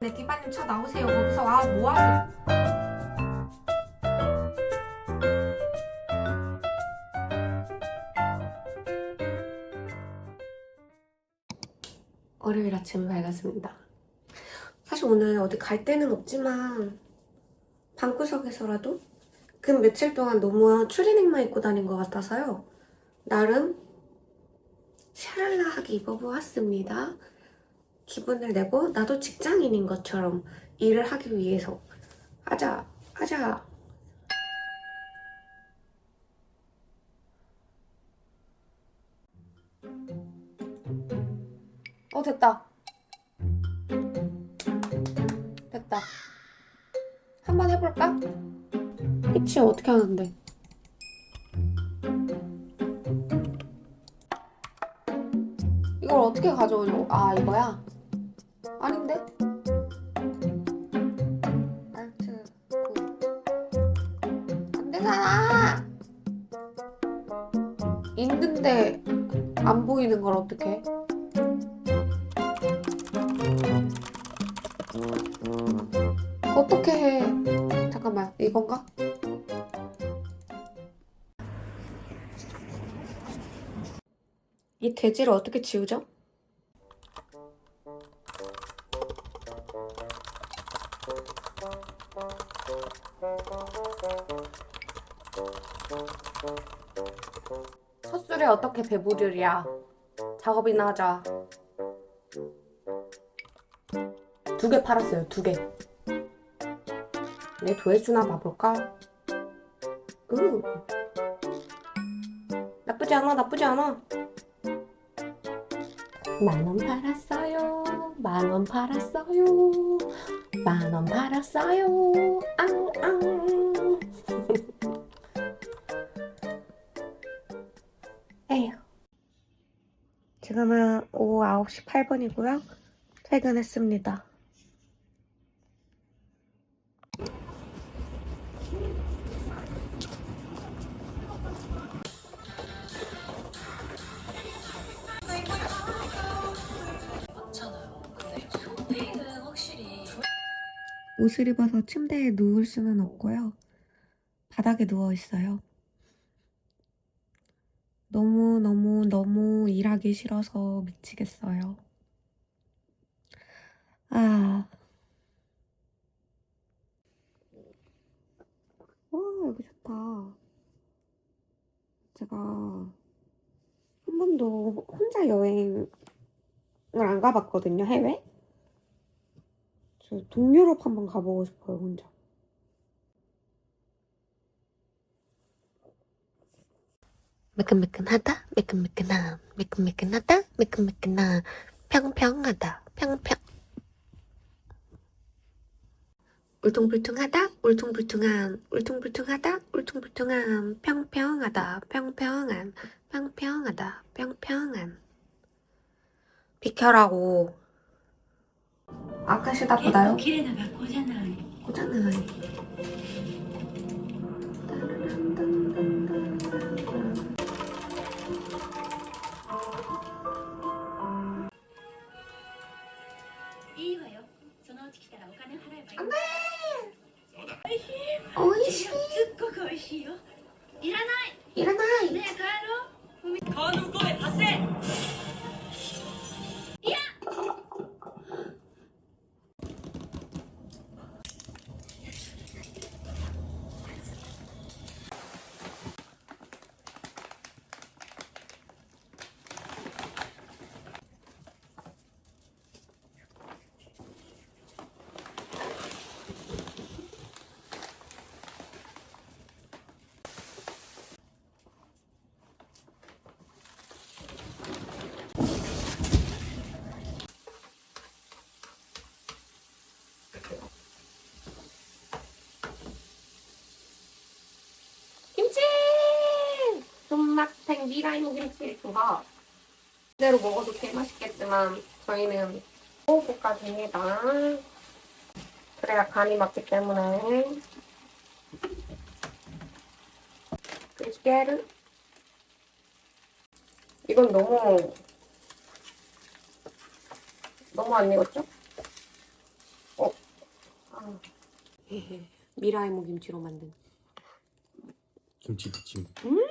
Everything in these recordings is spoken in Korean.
네, 디바님 쳐 나오세요. 거기서 와, 뭐 하세요? 월요일 아침이 밝았습니다. 사실 오늘 어디 갈 데는 없지만 방구석에서라도 그 며칠 동안 너무 추리닝만 입고 다닌 것 같아서요. 나름 샤랄라하게 입어보았습니다. 기분을 내고 나도 직장인인 것처럼 일을 하기 위해서 하자 하자. 어 됐다. 됐다. 한번 해볼까? 입시 어떻게 하는데? 이걸 어떻게 가져오냐고? 아 이거야? 아닌데? 알트 안 되잖아. 있는데 안 보이는 걸 어떻게? 어떻게 해? 잠깐만 이건가? 이 돼지를 어떻게 지우죠? 헛술에 어떻게 배부르랴. 작업이나 하자. 두 개 팔았어요 두 개 내 조회수나 봐볼까? 으 나쁘지 않아 나쁘지 않아. 만 원 팔았어요 만 원 팔았어요 만 원 팔았어요. 앙 앙 에휴. 지금은 오후 9시 8분이고요. 퇴근했습니다. 옷을 입어서 침대에 누울 수는 없고요. 바닥에 누워 있어요. 너무 너무 너무 일하기 싫어서 미치겠어요. 아. 와, 여기 좋다. 제가 한 번도 혼자 여행을 안 가봤거든요, 해외? 저 동유럽 한번 가보고 싶어요, 혼자. 매끈매끈하다, 매끈매끈함, 매끈매끈하다, 매끈매끈함, 평평하다, 평평. 울퉁불퉁하다, 울퉁불퉁함, 울퉁불퉁하다, 울퉁불퉁함, 평평하다, 평평한, 평평하다, 평평한. 비켜라고. 아까시다 보다요? 그 길에다 고잖아. 고잖아. おい。しい。すっごくおいしいよ。いらない。いらない。ねえ帰ろう。川の向こうへ発生。 손맛탱 미라인 김치가 그대로 먹어도 개 맛있겠지만 저희는 볶아줍니다. 그래야 간이 맞기 때문에 그리스게르 이건 너무 너무 안 익었죠? 미라이모 김치로 만든. 김치 부침. 음!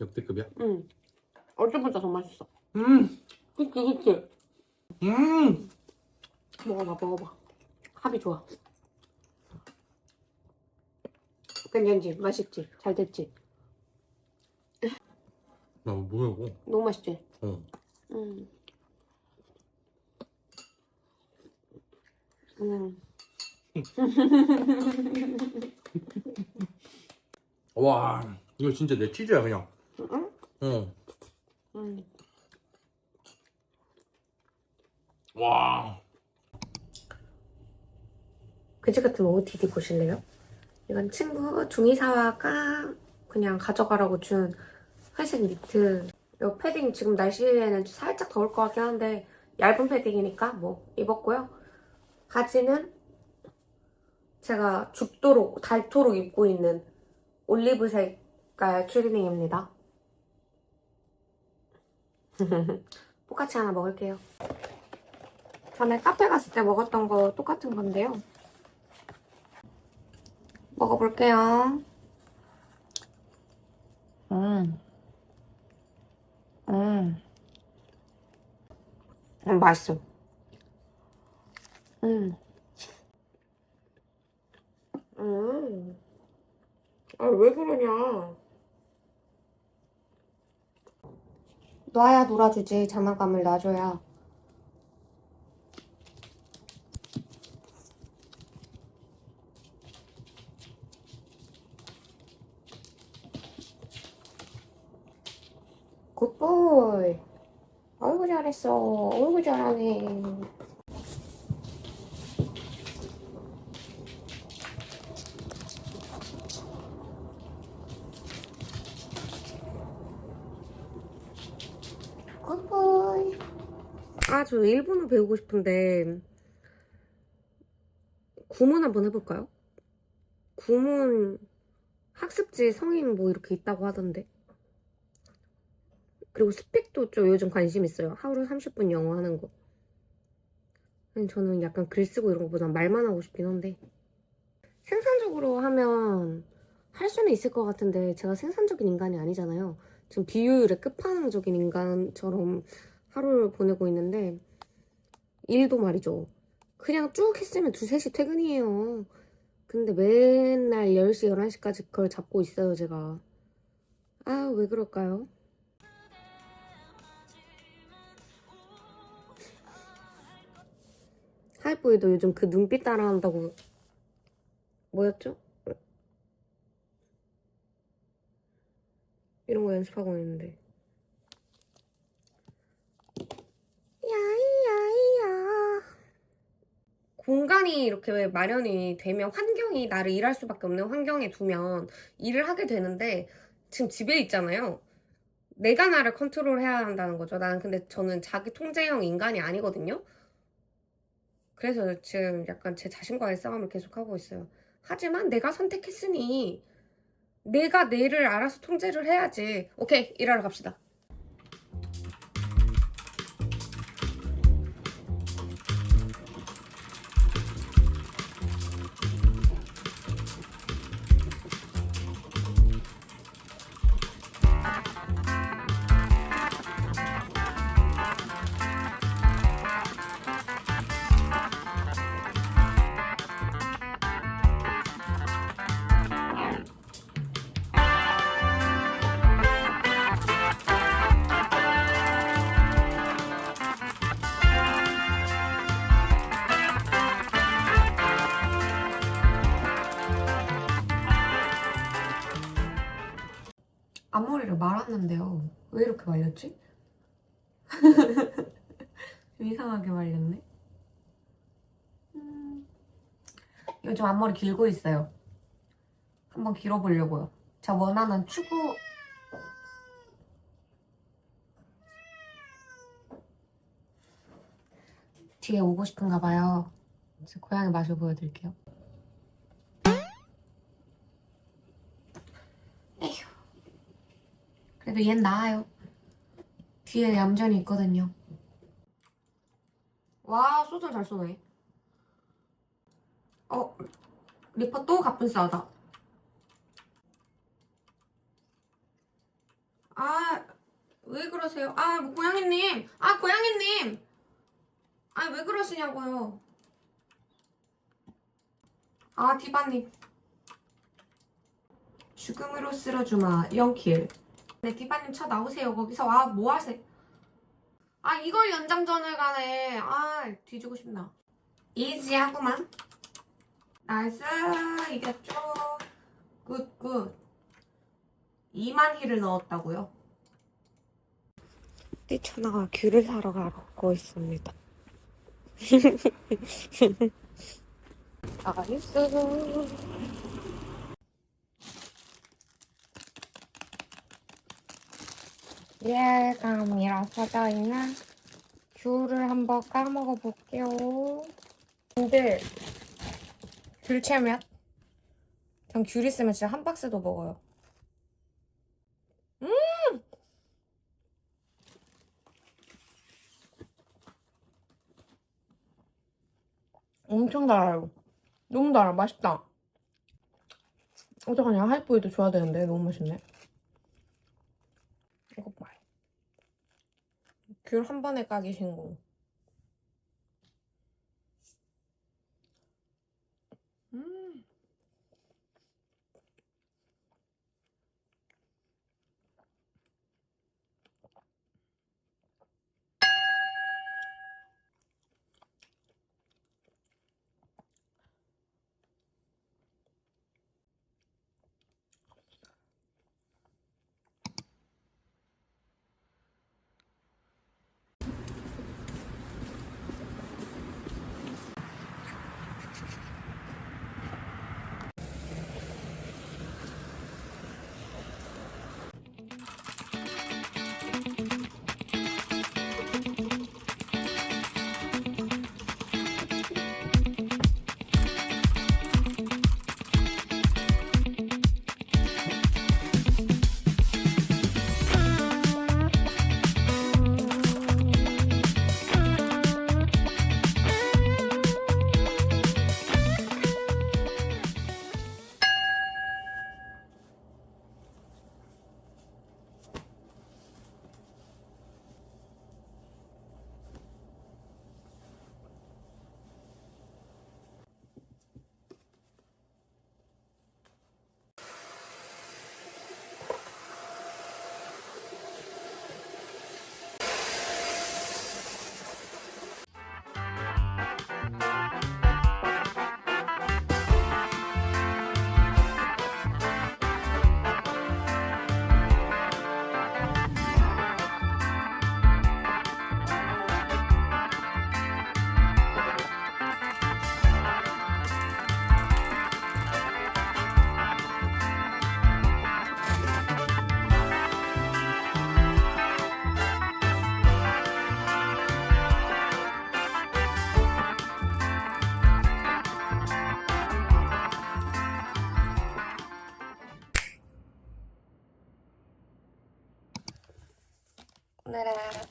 역대급이야? 응. 어쩔 보다 더 맛있어. 음, 그치, 그치. 음. 먹어봐, 먹어봐. 합이 좋아. 괜찮지? 맛있지? 잘 됐지? 야 뭐야 이거? 너무 맛있지? 어. 음. 음. 와, 이거 진짜 내 치즈야 그냥. 응? 어. 음. 와. 그지 같으면 OOTD 보실래요? 이건 친구 중이사와가 그냥 가져가라고 준 회색 니트. 이 패딩 지금 날씨에는 살짝 더울 것 같긴 한데 얇은 패딩이니까 뭐 입었고요. 바지는 제가 죽도록 닳도록 입고 있는 올리브 색깔 트리닝입니다. 똑같이 하나 먹을게요. 전에 카페 갔을 때 먹었던 거 똑같은 건데요. 먹어볼게요. 음. 음. 음, 맛있어. 음. 음. 아, 왜 그러냐. 놔야 놀아주지. 장난감을 놔줘야. 굿보이. 어이구 잘했어. 어이구 잘하네. 굿보이. 아, 저 일본어 배우고 싶은데 구문 한번 해볼까요? 구문 학습지 성인 뭐 이렇게 있다고 하던데. 그리고 스펙도 좀 요즘 관심 있어요. 하루 30분 영어 하는 거. 저는 약간 글 쓰고 이런 것보다 말만 하고 싶긴 한데. 생산적으로 하면 할 수는 있을 것 같은데 제가 생산적인 인간이 아니잖아요. 지금 비효율의 끝판왕적인 인간처럼 하루를 보내고 있는데 일도 말이죠. 그냥 쭉 했으면 두세 시 퇴근이에요. 근데 맨날 10시, 11시까지 그걸 잡고 있어요, 제가. 아, 왜 그럴까요? 하이보이도 요즘 그 눈빛 따라한다고 뭐였죠? 이런 거 연습하고 있는데 야이야이야 공간이 이렇게 왜 마련이 되면 환경이 나를 일할 수밖에 없는 환경에 두면 일을 하게 되는데 지금 집에 있잖아요 내가 나를 컨트롤해야 한다는 거죠 나는 근데 저는 자기 통제형 인간이 아니거든요 그래서 지금 약간 제 자신과의 싸움을 계속하고 있어요. 하지만 내가 선택했으니 내가 내를 알아서 통제를 해야지. 오케이, 일하러 갑시다. 말았는데요. 왜 이렇게 말렸지? 좀 이상하게 말렸네. 음, 요즘 앞머리 길고 있어요. 한번 길어보려고요. 제가 원하는 추구 뒤에 오고 싶은가 봐요. 제 고양이 마저 보여드릴게요. 에휴. 그래도 얜 나아요. 뒤에 얌전히 있거든요. 와, 소주 잘 쏘네. 리퍼 또 가뿐싸다. 아, 왜 그러세요? 아, 뭐 고양이님. 아, 고양이님. 아, 왜 그러시냐고요. 아, 디바님. 죽음으로 쓸어주마, 0킬. 네, 디바님 쳐 나오세요. 거기서. 아, 뭐 하세요? 아, 이걸 연장전을 가네. 아, 뒤지고 싶나. 이지하구만. 나이스 이겼죠 굿 굿 2만 힐을 넣었다고요? 뛰쳐나가 귤을 사러 가고 있습니다. 나이스. 예감 일어서져 있는 귤을 한번 까먹어 볼게요. 근데 귤 채면? 전 귤 있으면 진짜 한 박스도 먹어요. 음! 엄청 달아요. 너무 달아. 맛있다. 어떡하냐? 하이보이도 줘야 되는데. 너무 맛있네 이거 봐. 귤 한 번에 까기 신공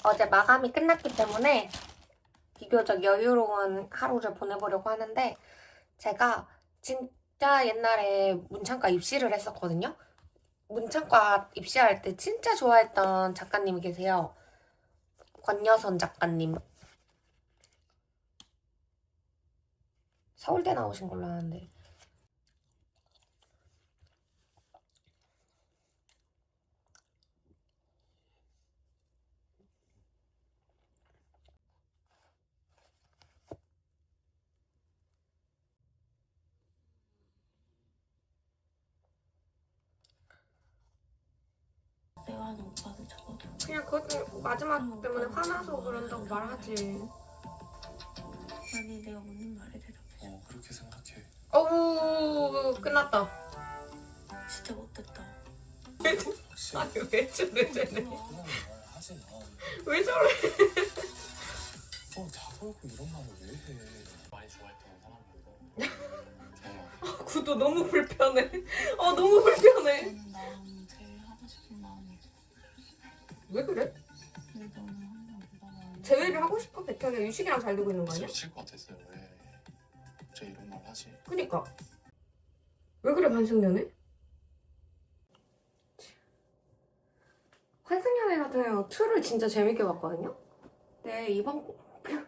어제 마감이 끝났기 때문에 비교적 여유로운 하루를 보내보려고 하는데 제가 진짜 옛날에 문창과 입시를 했었거든요. 문창과 입시할 때 진짜 좋아했던 작가님이 계세요. 권여선 작가님. 서울대 나오신 걸로 아는데. 내가 하는 오빠도 적어도 그냥 그것 마지막 때문에 화나서 그런다고 말하지. 아니 내가 묻는 말에 대답해 어 그렇게 생각해 어우 끝났다. 진짜 못됐다 아니 왜 저래 쟤네. 그런 말 하지 마. 왜 저래? 어 자고하고 이런 말을 왜 해? 많이 좋아했던 사람이고 정말 구도 너무 불편해. 어 너무 불편해. 나랑 왜 그래? 제외를 하고 싶어 백현이 유식이랑 잘 되고 있는 거 아니야? 미칠 것 같았어요 왜 갑자기 이런 말 하지? 그니까 왜 그래 반승연애? 환승연애 같은 경우 2를 진짜 재밌게 봤거든요. 네 이번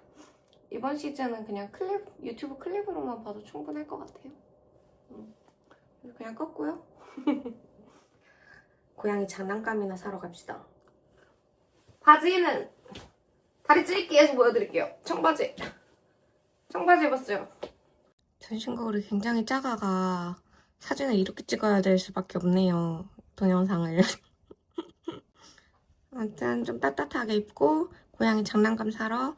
이번 시즌은 그냥 클립 유튜브 클립으로만 봐도 충분할 것 같아요. 음. 그래서 그냥 껐고요. 고양이 장난감이나 사러 갑시다. 바지는 다리 찢기에서 보여드릴게요. 청바지. 청바지 입었어요. 전신 거울이 굉장히 작아가 사진을 이렇게 찍어야 될 수밖에 없네요. 동영상을. 아무튼 좀 따뜻하게 입고 고양이 장난감 사러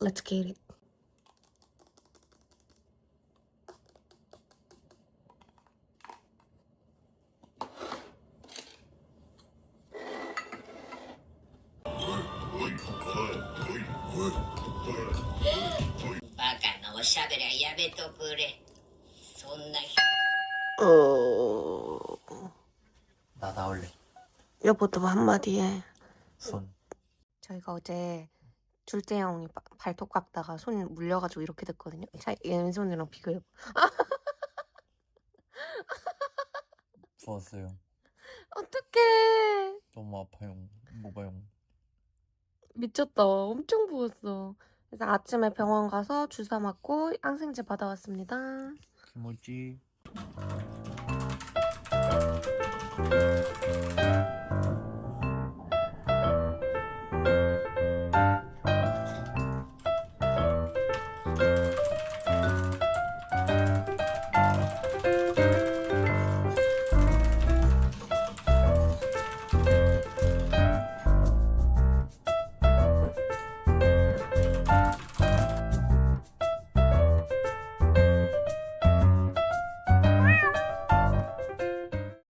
Let's get it.「しゃべりはやめとくれ」「そんなひ 어... 나 나올래. 여보도 한마디 해. 손. 저희가 어제 둘째 형이 바- 발톱 깎다가 손 물려가지고 이렇게 됐거든요. 자, 왼손이랑 비교해봐. 부었어요. 어떡해. 너무 아파요. 뭐가요? 미쳤다. 엄청 부었어. 그래서 아침에 병원 가서 주사 맞고 항생제 받아왔습니다. 김오지.